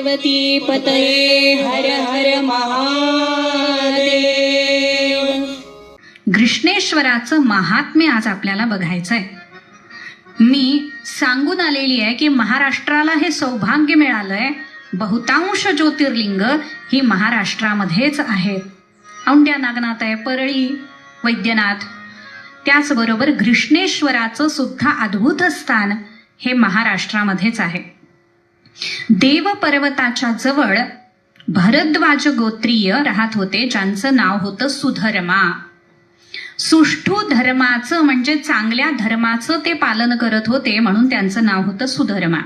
पार्वती पतये हर हर महादेव. घृष्णेश्वराचं महात्म्य आज आपल्याला बघायचंय. मी सांगून आलेली आहे की महाराष्ट्राला हे सौभाग्य मिळालंय. बहुतांश ज्योतिर्लिंग ही महाराष्ट्रामध्येच आहेत. औंड्या नागनाथ आहे परळी वैद्यनाथ. त्याचबरोबर घृष्णेश्वराचं सुद्धा अद्भुत स्थान हे महाराष्ट्रामध्येच आहे. देव पर्वताच्या जवळ भरद्वाज गोत्रीय राहत होते ज्यांचं नाव होतं सुधर्मा. सुष्ठू धर्माचं म्हणजे चांगल्या धर्माचं ते पालन करत होते म्हणून त्यांचं नाव होतं सुधर्मा.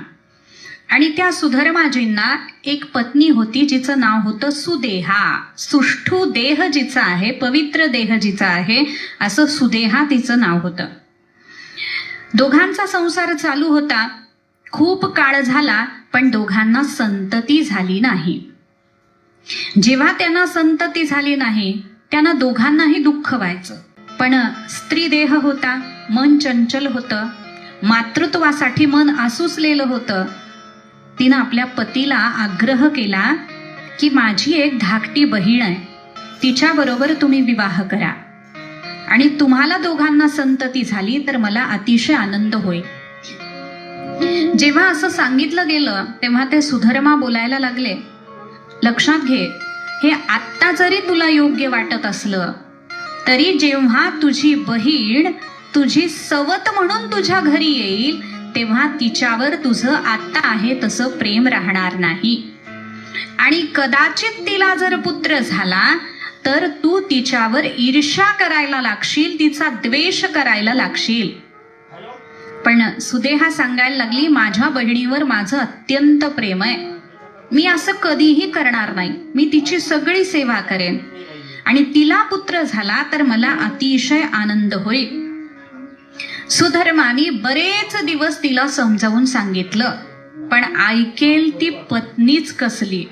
आणि त्या सुधर्माजींना एक पत्नी होती जिचं नाव होतं सुदेहा. सुष्ठू देह जिचा आहे पवित्र देह जिचा आहे असं सुदेहा तिचं नाव होतं. दोघांचा संसार चालू होता. खूप काळ झाला पण दोघांना संतती झाली नाही. जेव्हा त्यांना संतती झाली नाही त्यांना दोघांनाही दुःख व्हायचं. पण स्त्री देह होता मन चंचल होतं मातृत्वासाठी मन आसुसलेलं होतं. तिनं आपल्या पतीला आग्रह केला की माझी एक धाकटी बहीण आहे तिच्याबरोबर तुम्ही विवाह करा. आणि तुम्हाला दोघांना संतती झाली तर मला अतिशय आनंद होईल. जेव्हा असं सांगितलं गेलं तेव्हा ते सुधर्मा बोलायला लागले. लक्षात घे हे आत्ता जरी तुला योग्य वाटत असलं तरी जेव्हा तुझी बहीण तुझी सवत म्हणून तुझ्या घरी येईल तेव्हा तिच्यावर तुझं आत्ता आहे तसं प्रेम राहणार नाही. आणि कदाचित तिला जर पुत्र झाला तर तू तिच्यावर ईर्ष्या करायला लागशील तिचा द्वेष करायला लागशील. पण सुदेहा सांगायला लागली माझ्या बहिणीवर माझं अत्यंत प्रेम आहे. मी असं कधीही करणार नाही. मी तिची सगळी सेवा करेन. आणि तिला पुत्र झाला तर मला अतिशय आनंद होईल. सुधर्मानी बरेच दिवस तिला समजावून सांगितलं पण ऐकेल ती पत्नीच कसली.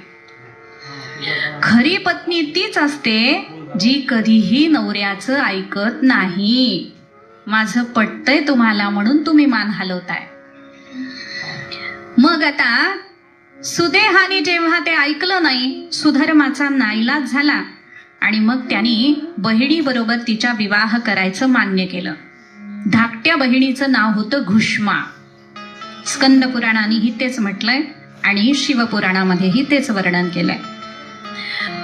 खरी पत्नी तीच असते जी कधीही नवऱ्याचं ऐकत नाही. माझं पटतंय तुम्हाला म्हणून तुम्ही मान हलवताय. मग आता सुदेहाने जेव्हा ते ऐकलं नाही सुधर्माचा नाईलाज झाला आणि मग त्यांनी बहिणीबरोबर तिच्या विवाह करायचं मान्य केलं. धाकट्या बहिणीचं नाव होतं घुष्मा. स्कंद पुराणानेही तेच म्हटलंय आणि शिवपुराणामध्येही तेच वर्णन केलंय.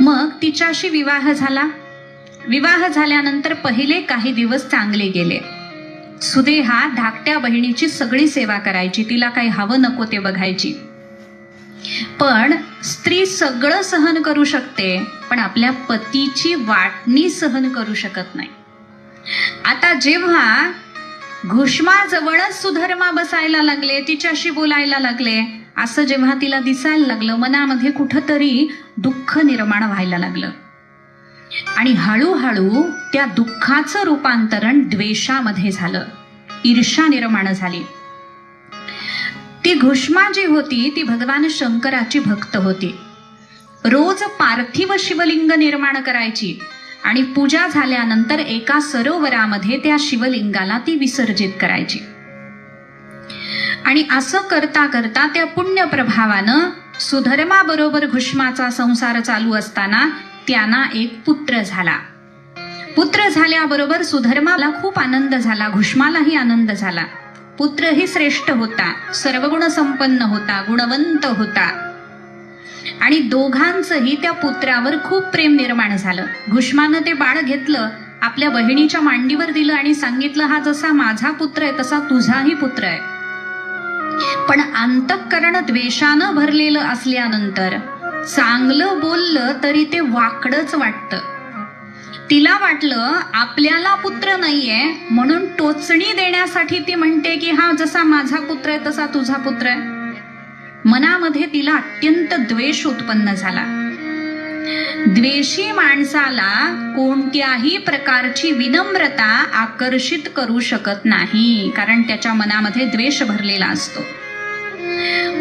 मग तिच्याशी विवाह झाला. विवाह झाल्यानंतर पहिले काही दिवस चांगले गेले. सुदेहा धाकट्या बहिणीची सगळी सेवा करायची तिला काही हवं नको ते बघायची. पण स्त्री सगळं सहन करू शकते पण आपल्या पतीची वाटणी सहन करू शकत नाही. आता जेव्हा घुष्माजवळच सुधर्मा बसायला लागले तिच्याशी बोलायला लागले असं जेव्हा तिला दिसायला लागलं मनामध्ये कुठंतरी दुःख निर्माण व्हायला लागलं. आणि हळूहळू त्या दुःखाचं रूपांतरण द्वेषामध्ये झालं. ईर्षा निर्माण झाली. ती घुष्मा जी होती ती भगवान शंकराची भक्त होती. रोज पार्थिव शिवलिंग निर्माण करायची आणि पूजा झाल्यानंतर एका सरोवरामध्ये त्या शिवलिंगाला ती विसर्जित करायची. आणि असं करता करता त्या पुण्य प्रभावानं सुधर्माबरोबर घुष्माचा संसार चालू असताना त्यांना एक पुत्र झाला. पुत्र झाल्याबरोबर सुधर्माला खूप आनंद झाला घुष्मालाही आनंद झाला. पुत्रही श्रेष्ठ होता सर्वगुण संपन्न होता गुणवंत होता. आणि दोघांचंही त्या पुत्रावर खूप प्रेम निर्माण झालं. घुष्मानं ते बाळ घेतलं आपल्या बहिणीच्या मांडीवर दिलं आणि सांगितलं हा जसा माझा पुत्र आहे तसा तुझाही पुत्र आहे. पण अंतःकरण द्वेषानं भरलेलं असल्यानंतर चांगलं बोललं तरी ते वाकडच वाटतं. तिला वाटलं आपल्याला पुत्र नाहीये म्हणून टोचणी देण्यासाठी ती म्हणते की हा जसा माझा पुत्र आहे तसा तुझा पुत्र आहे. मनामध्ये तिला अत्यंत द्वेष उत्पन्न झाला. द्वेषी माणसाला कोणत्याही प्रकारची विनम्रता आकर्षित करू शकत नाही कारण त्याच्या मनामध्ये द्वेष भरलेला असतो.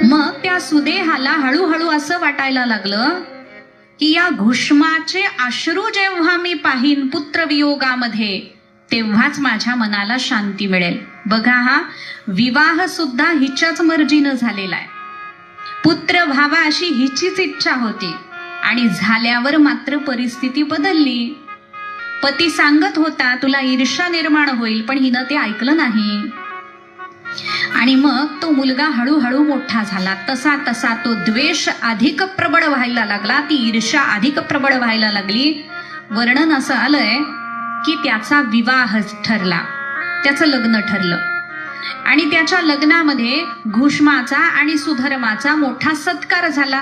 मग त्या सुदेहाला हळूहळू असं वाटायला लागलं की या घुष्माचे अश्रू जेव्हा मी पाहीन पुत्रवियोगामध्ये तेव्हाच माझ्या मनाला शांती मिळेल. बघा हा विवाह सुद्धा हिच्याच मर्जीनं झालेला आहे पुत्र व्हावा अशी हिचीच इच्छा होती आणि झाल्यावर मात्र परिस्थिती बदलली. पती सांगत होता तुला ईर्षा निर्माण होईल पण हिनं ते ऐकलं नाही. आणि मग तो मुलगा हळूहळू मोठा झाला. तसा तसा तो द्वेष अधिक प्रबळ व्हायला लागला. ती ईर्षा अधिक प्रबळ व्हायला लागली. वर्णन असं आलंय की त्याचा विवाह ठरला. त्याचं लग्न ठरलं. आणि त्याच्या लग्नामध्ये घुष्माचा आणि सुधर्माचा मोठा सत्कार झाला.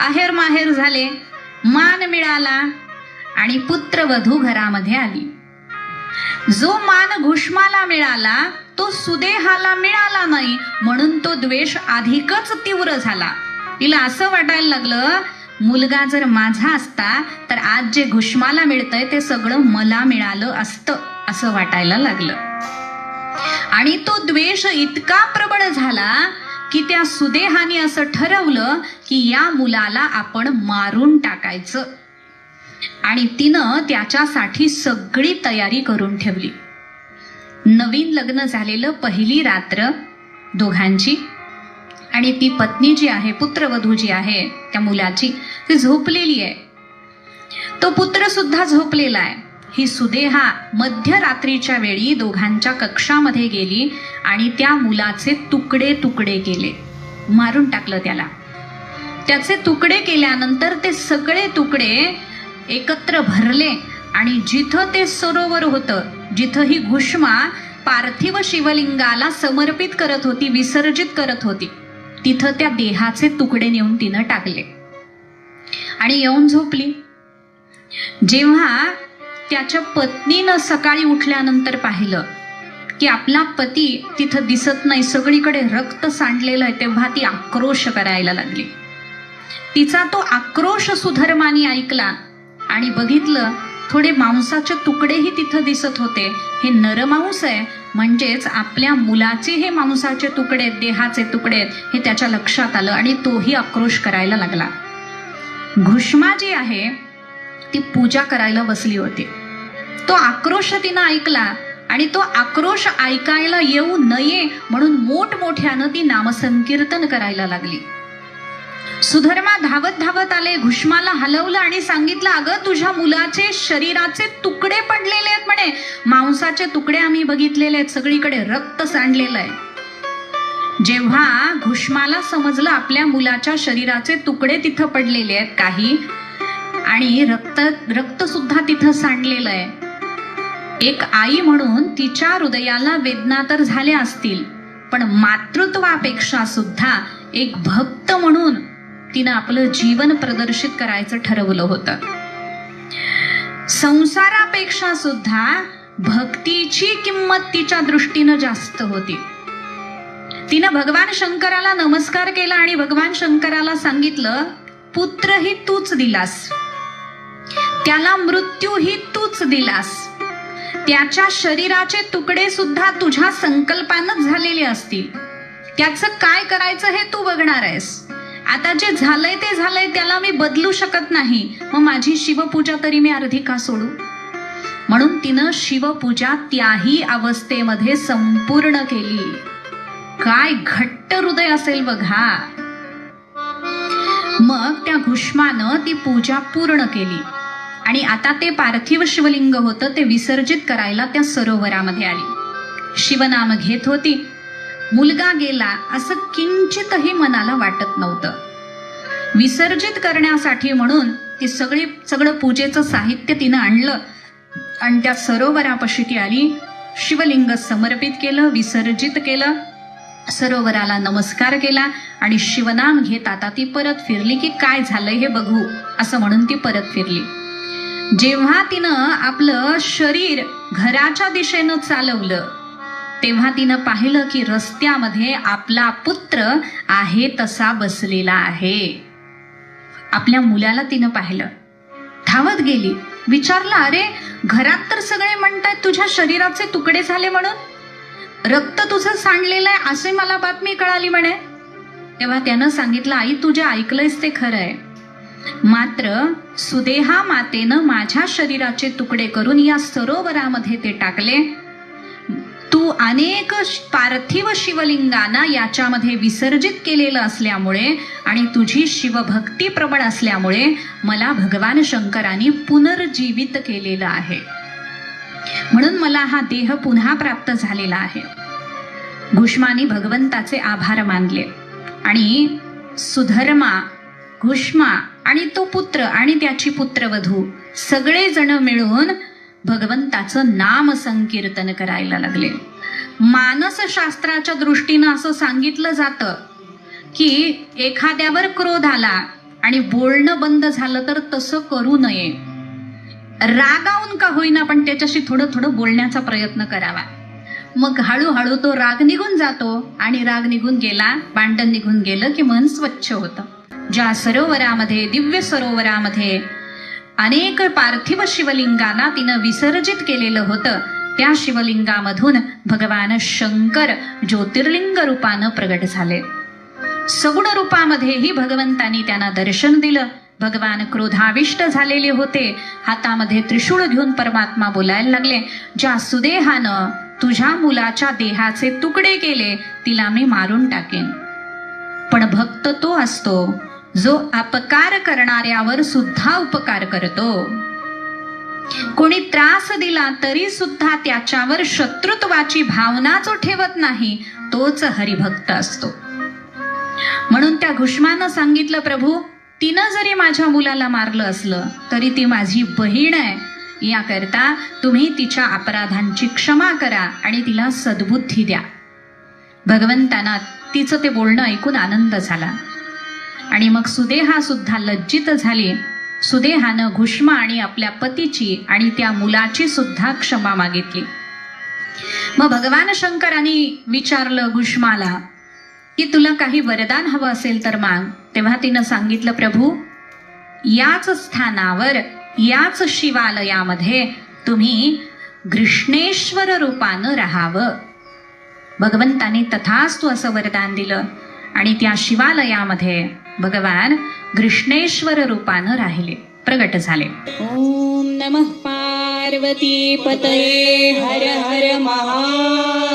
आहेर माहेर झाले. मान मिळाला आणि पुत्रवधू घरामध्ये आली. जो मान घुष्माला मिळाला तो सुदेहाला मिळाला नाही म्हणून तो द्वेष अधिकच तीव्र झाला. तिला असं वाटायला लागलं मुलगा जर माझा असता तर आज जे घुष्माला मिळतंय ते सगळं मला मिळालं असतं असं वाटायला लागलं. आणि तो द्वेष इतका प्रबळ झाला की त्या सुदेहाने असं ठरवलं की या मुलाला आपण मारून टाकायचं. आणि तिनं त्याच्यासाठी सगळी तयारी करून ठेवली. नवीन लग्न झालेलं पहिली रात्र दोघांची. आणि ती पत्नी जी आहे पुत्रवधू जी आहे त्या मुलाची ती झोपलेली आहे. तो पुत्र सुद्धा झोपलेला आहे. ही सुदेहा मध्यरात्रीच्या वेळी दोघांच्या कक्षामध्ये गेली आणि त्या मुलाचे तुकडे तुकडे केले. मारून टाकलं त्याला. त्याचे तुकडे केल्यानंतर ते सगळे तुकडे एकत्र भरले. आणि जिथं ते सरोवर होतं जिथं ही घुष्मा पार्थिव शिवलिंगाला समर्पित करत होती विसर्जित करत होती तिथं त्या देहाचे तुकडे नेऊन तिनं टाकले. आणि येऊन झोपली. जेव्हा त्याच्या पत्नीनं सकाळी उठल्यानंतर पाहिलं की आपला पती तिथं दिसत नाही सगळीकडे रक्त सांडलेलं आहे तेव्हा ती आक्रोश करायला लागली. तिचा तो आक्रोश सुधर्मानी ऐकला आणि बघितलं थोडे मांसाचे तुकडेही तिथं दिसत होते. हे नरमांस आहे. म्हणजेच आपल्या मुलाचे हे मांसाचे तुकडे देहाचे तुकडे आहेत, हे त्याच्या लक्षात आलं आणि तोही आक्रोश करायला लागला. घुष्मा जी आहे ती पूजा करायला बसली होती. तो आक्रोश तिनं ऐकला आणि तो आक्रोश ऐकायला येऊ नये म्हणून मोठमोठ्यानं ती नामसंकीर्तन करायला लागली. सुधर्मा धावत धावत आले घुष्माला हलवलं आणि सांगितलं अगं तुझ्या मुलाचे शरीराचे तुकडे पडलेले आहेत म्हणे. मांसाचे तुकडे आम्ही बघितलेले आहेत सगळीकडे रक्त सांडलेलं आहे. जेव्हा घुष्माला समजलं आपल्या मुलाच्या शरीराचे तुकडे तिथं पडलेले आहेत काही आणि रक्त रक्त सुद्धा तिथं सांडलेलं आहे. एक आई म्हणून तिच्या हृदयाला वेदना तर झाल्या असतील पण मातृत्वापेक्षा सुद्धा एक भक्त म्हणून तिनं आपलं जीवन प्रदर्शित करायचं ठरवलं होतं. संसारापेक्षा सुद्धा भक्तीची किंमत तिच्या दृष्टीनं जास्त होती. तिनं भगवान शंकराला नमस्कार केला आणि भगवान शंकराला सांगितलं पुत्र ही तूच दिलास. त्याला मृत्यू ही तूच दिलास. त्याच्या शरीराचे तुकडे सुद्धा तुझ्या संकल्पानच झालेले असतील. त्याचं काय करायचं हे तू बघणार आहेस? आता जे झालंय ते झालंय त्याला मी बदलू शकत नाही. मग माझी शिवपूजा तरी मी अर्धी का सोडू? म्हणून तिनं शिवपूजा त्याही अवस्थेमध्ये संपूर्ण केली. काय घट्ट हृदय असेल बघा. मग त्या घुष्मानं ती पूजा पूर्ण केली. आणि आता ते पार्थिव शिवलिंग होतं ते विसर्जित करायला त्या सरोवरामध्ये आली. शिवनाम घेत होती. मुलगा गेला असं किंचितही मनाला वाटत नव्हतं. विसर्जित करण्यासाठी म्हणून ती सगळी सगळं पूजेचं साहित्य तिनं आणलं. आणि त्या सरोवरापाशी ती आली शिवलिंग समर्पित केलं विसर्जित केलं. सरोवराला नमस्कार केला आणि शिवनाम घेत आता ती परत फिरली की काय झालंय हे बघू असं म्हणून ती परत फिरली. जेव्हा तिनं आपलं शरीर घराच्या दिशेनं चालवलं तेव्हा तिनं पाहिलं की रस्त्यामध्ये आपला पुत्र आहे तसा बसलेला आहे. आपल्या मुलाला तिनं पाहिलं. धावत गेली. विचारलं अरे घरात तर सगळे म्हणतायत तुझ्या शरीराचे तुकडे झाले म्हणून? रक्त तुझं सांडलेलं आहे असे मला बातमी कळाली म्हणे. तेव्हा त्यानं सांगितलं आई तुझ्या ऐकलंयस ते खरं आहे. मात्र सुदेहा मातेनं माझ्या शरीराचे तुकडे करून या सरोवरामध्ये ते टाकले. तू अनेक पार्थिव शिवलिंगांना याच्यामध्ये विसर्जित केलेलं असल्यामुळे आणि तुझी शिवभक्ती प्रबळ असल्यामुळे मला भगवान शंकरांनी पुनर्जीवित केलेलं आहे. म्हणून मला हा देह पुन्हा प्राप्त झालेला आहे. घुष्मानी भगवंताचे आभार मानले. आणि सुधर्मा घुष्मा आणि तो पुत्र आणि त्याची पुत्रवधू सगळेजण मिळून भगवंताचं नाम संकीर्तन करायला लागले. मानसशास्त्राच्या दृष्टीनं असं सांगितलं जातं की एखाद्यावर क्रोध आला आणि बोलणं बंद झालं तर तसं करू नये. रागावून का होईना पण त्याच्याशी थोडं थोडं बोलण्याचा प्रयत्न करावा. मग हळूहळू तो राग निघून जातो आणि राग निघून गेला भांडण निघून गेलं की मन स्वच्छ होतं. ज्या सरोवरामध्ये दिव्य सरोवरामध्ये अनेक पार्थिव शिवलिंगांना तिनं विसर्जित केलेलं होतं. त्या शिवलिंगामधून भगवान शंकर ज्योतिर्लिंग रूपानं प्रगट झाले. सगुण रूपामध्येही भगवंतानी त्यांना दर्शन दिलं. भगवान क्रोधाविष्ट झालेले होते. हातामध्ये त्रिशूळ घेऊन परमात्मा बोलायला लागले ज्या सुदेहानं तुझ्या मुलाच्या देहाचे तुकडे केले तिला मी मारून टाकेन. पण भक्त तो असतो जो अपकार करणाऱ्यावर सुद्धा उपकार करतो. कोणी त्रास दिला तरी सुद्धा त्याच्यावर शत्रुत्वाची भावना जो ठेवत नाही तोच हरिभक्त असतो. म्हणून त्या घुष्मानं सांगितलं प्रभू तिनं जरी माझ्या मुलाला मारलं असलं तरी ती माझी बहीण आहे. याकरता तुम्ही तिच्या अपराधांची क्षमा करा आणि तिला सद्बुद्धी द्या. भगवंतांना तिचं ते बोलणं ऐकून आनंद झाला. आणि मग सुदेहा सुद्धा लज्जित झाली. सुदेहानं घुष्मा आणि आपल्या पतीची आणि त्या मुलाची सुद्धा क्षमा मागितली. मग भगवान शंकरांनी विचारलं घुष्माला की तुला काही वरदान हवं असेल तर माग. तेव्हा तिनं सांगितलं प्रभू याच स्थानावर याच शिवालयामध्ये तुम्ही घृष्णेश्वर रूपानं राहावं. भगवंताने तथास्तु असं वरदान दिलं आणि त्या शिवालयामध्ये भगवान घृष्णेश्वर रूपानं राहिले प्रगट झाले. ओम नमः पार्वती पतये हर हर महादेव.